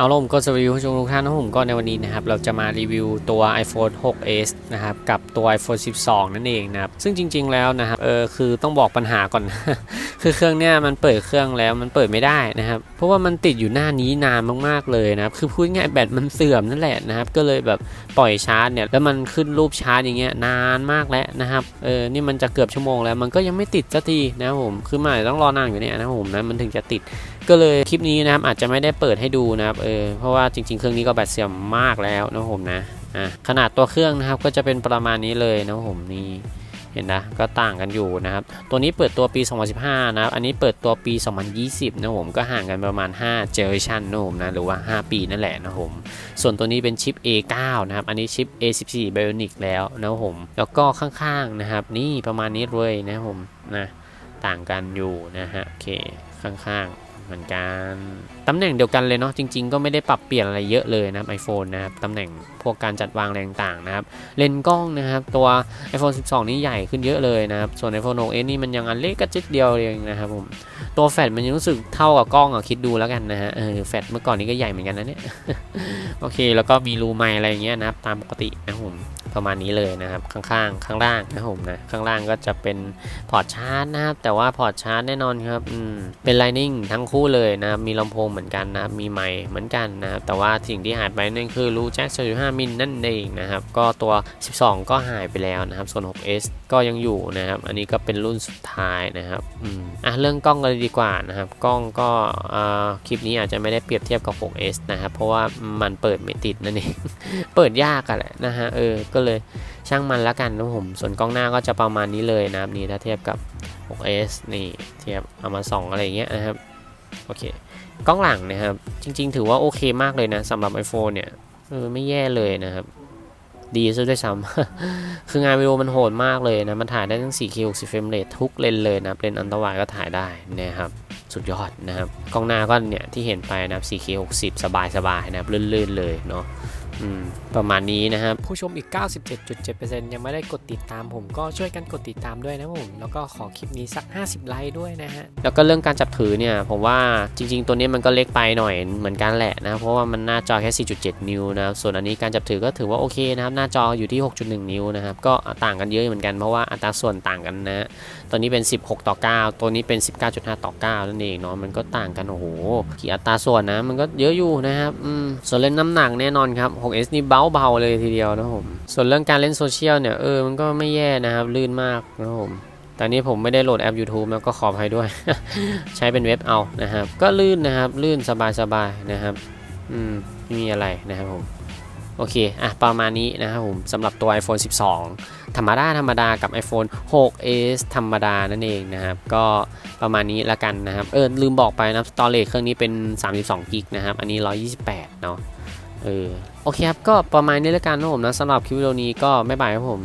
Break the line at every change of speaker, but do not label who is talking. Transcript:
เอาล่ะผมก็สวัสดีผู้ชมทุกท่านนะผมก็ในวันนี้นะครับเราจะมารีวิวตัว iPhone 6s นะครับกับตัว iPhone 12 นั่นเองนะครับซึ่งจริง ๆ แล้วนะครับเออคือต้องบอกปัญหาก่อน คือเครื่องเนี้ยมันเปิดเครื่องแล้วมันเปิดไม่ได้นะครับเพราะว่ามันติดอยู่หน้านี้นานมากๆเลยนะครับคือพูดง่ายแบตมันเสื่อมนั่นแหละนะครับก็เลยแบบปล่อยชาร์จเนี่ยแล้วมันขึ้นรูปชาร์จอย่างเงี้ยนานมากแล้วนะครับเออนี่มันจะเกือบชั่วโมงแล้วมันก็ยังไม่ติดสักทีนะครับผมคือมันอาจจะต้องรอนานอยู่เนี่ยนะผมนะมันถึงจะติด ก็เลยคลิปนี้นะครับอาจจะไม่ได้เปิดให้ดูนะครับเออเพราะว่าจริง ๆ เครื่องนี้ก็แบตเสื่อมมากแล้วนะผมนะอะขนาดตัวเครื่องนะครับก็จะเป็นประมาณนี้เลยนะผมนี่เห็นนะก็ต่างกันอยู่นะครับ ตัวนี้เปิดตัวปี 2015 นะครับ อันนี้เปิดตัวปี 2020 นะครับผมก็ห่างกันประมาณ5 generation นะผมนะหรือว่า 5 ปีนั่นแหละนะผม ส่วนตัวนี้เป็นชิป A9 นะครับ อันนี้ชิป A14 Bionic แล้วนะผม แล้วก็ข้างๆนะครับ นี่ประมาณนี้เลยนะผมนะต่างกันอยู่นะฮะโอเคข้างๆ เหมือนกัน ตำแหน่งเดียวกันเลยเนาะจริง ๆ ก็ไม่ได้ปรับเปลี่ยนอะไรเยอะเลยนะครับ iPhone นะครับตำแหน่งพวกการจัดวางอะไรต่างๆนะครับ เลนส์กล้องนะครับตัว iPhone 12 นี่ใหญ่ขึ้นเยอะเลยนะครับ ส่วน iPhone 6s นี่มันยังอันเล็กกระจิดเดียวเองนะครับผมตัวแฟลชมันยังรู้สึกเท่ากับกล้องอะคิดดูแล้วกันนะฮะเออแฟลชเมื่อก่อนนี้ก็ใหญ่เหมือนกันนะเนี่ยโอเค แล้วก็มีรูไมอะไรอย่างเงี้ยนะครับตามปกตินะผม ประมาณนี้เลยนะครับ ข้างๆ ข้างล่างนะผมนะ ข้างล่างก็จะเป็นพอร์ตชาร์จนะครับ แต่ว่าพอร์ตชาร์จแน่นอนครับอืมเป็น Lightning ทั้งคู่เลยนะครับ มีลำโพงเหมือนกันนะครับ มีไมค์เหมือนกันนะครับ แต่ว่าสิ่งที่หายไปนั่นคือรูแจ็ค3.5มิลนั่นเองนะครับ ก็ตัว 12 ก็หายไปแล้วนะครับ ส่วน 6s ก็ยังอยู่นะครับ อันนี้ก็เป็นรุ่นสุดท้ายนะครับอืมอะเรื่องกล้องกันเลยดีกว่านะครับ กล้องก็อ่าคลิปนี้อาจจะไม่ได้เปรียบเทียบกับ 6s นะครับ เพราะว่ามันเปิดไม่ติดนั่นเอง เปิดยากอะแหละนะฮะ เออ ก็เลยช่างมันละกันนะผมส่วนกล้องหน้าก็จะประมาณนี้เลยนะครับนี่ถ้าเทียบกับ 6s นี่เทียบเอามาส่องอะไรอย่างเงี้ยนะครับโอเคกล้องหลังนะครับ จริง ๆ ถือว่าโอเคมากเลยนะสำหรับ iPhone เนี่ยเออไม่แย่เลยนะครับ ดีซะด้วยซ้ำคืองานวิดีโอมันโหดมากเลยนะ มันถ่ายได้ทั้ง 4K 60เฟรมเรททุกเลนเลยนะเลนอันตรายก็ถ่ายได้นะครับ สุดยอดนะครับ กล้องหน้าก็เนี่ยที่เห็นไปนะ 4K 60 สบายๆนะครับลื่นๆเลยเนาะ ประมาณนี้นะครับ ผู้ชมอีก 97.7%ยังไม่ได้กดติดตามผมก็ช่วยกันกดติดตามด้วยนะผม แล้วก็ขอคลิปนี้สัก 50 ไลค์ด้วยนะฮะ แล้วก็เรื่องการจับถือเนี่ย ผมว่าจริง ๆ ตัวนี้มันก็เล็กไปหน่อยเหมือนกันแหละนะ เพราะว่ามันหน้าจอแค่ 4.7 นิ้วนะครับส่วนอันนี้การจับถือก็ถือว่าโอเคนะครับ หน้าจออยู่ที่ 6.1 นิ้วนะครับ ก็ต่างกันเยอะเหมือนกันเพราะว่าอัตราส่วนต่างกันนะตัวนี้เป็น 16 ต่อ 9 ตัวนี้เป็น 19.5 ต่อ 9 นั่นเองเนาะ มันก็ต่างกันโอ้โหกี่อัตราส่วนนะ มันก็เยอะอยู่นะครับ อืม ส่วนเล่นน้ำหนักแน่นอนครับ 6s นี่เบาเบาๆเลยทีเดียวนะครับผม ส่วนเรื่องการเล่นโซเชียลเนี่ย เออ มันก็ไม่แย่นะครับ ลื่นมากนะครับผมแต่นี้ผมไม่ได้โหลดแอป YouTube แล้วก็ขออภัยด้วย ใช้เป็นเว็บเอานะครับ ก็ลื่นนะครับ ลื่นสบายๆนะครับ อืมไม่มีอะไรนะครับผม โอเค อะ ประมาณนี้นะครับผมสำหรับตัว iPhone 12 ธรรมดา ธรรมดากับ iPhone 6s ธรรมดานั่นเองนะครับ ก็ประมาณนี้ละกันนะครับ เออ ลืมบอกไปนะสตอเรจเครื่องนี้เป็น 32กิกนะครับ อันนี้ 128 เนาะ เออโอเคครับ ก็ประมาณนี้แล้วกันนะผมนะสำหรับคลิปวิดีโอนี้ก็ไม่บายครับผม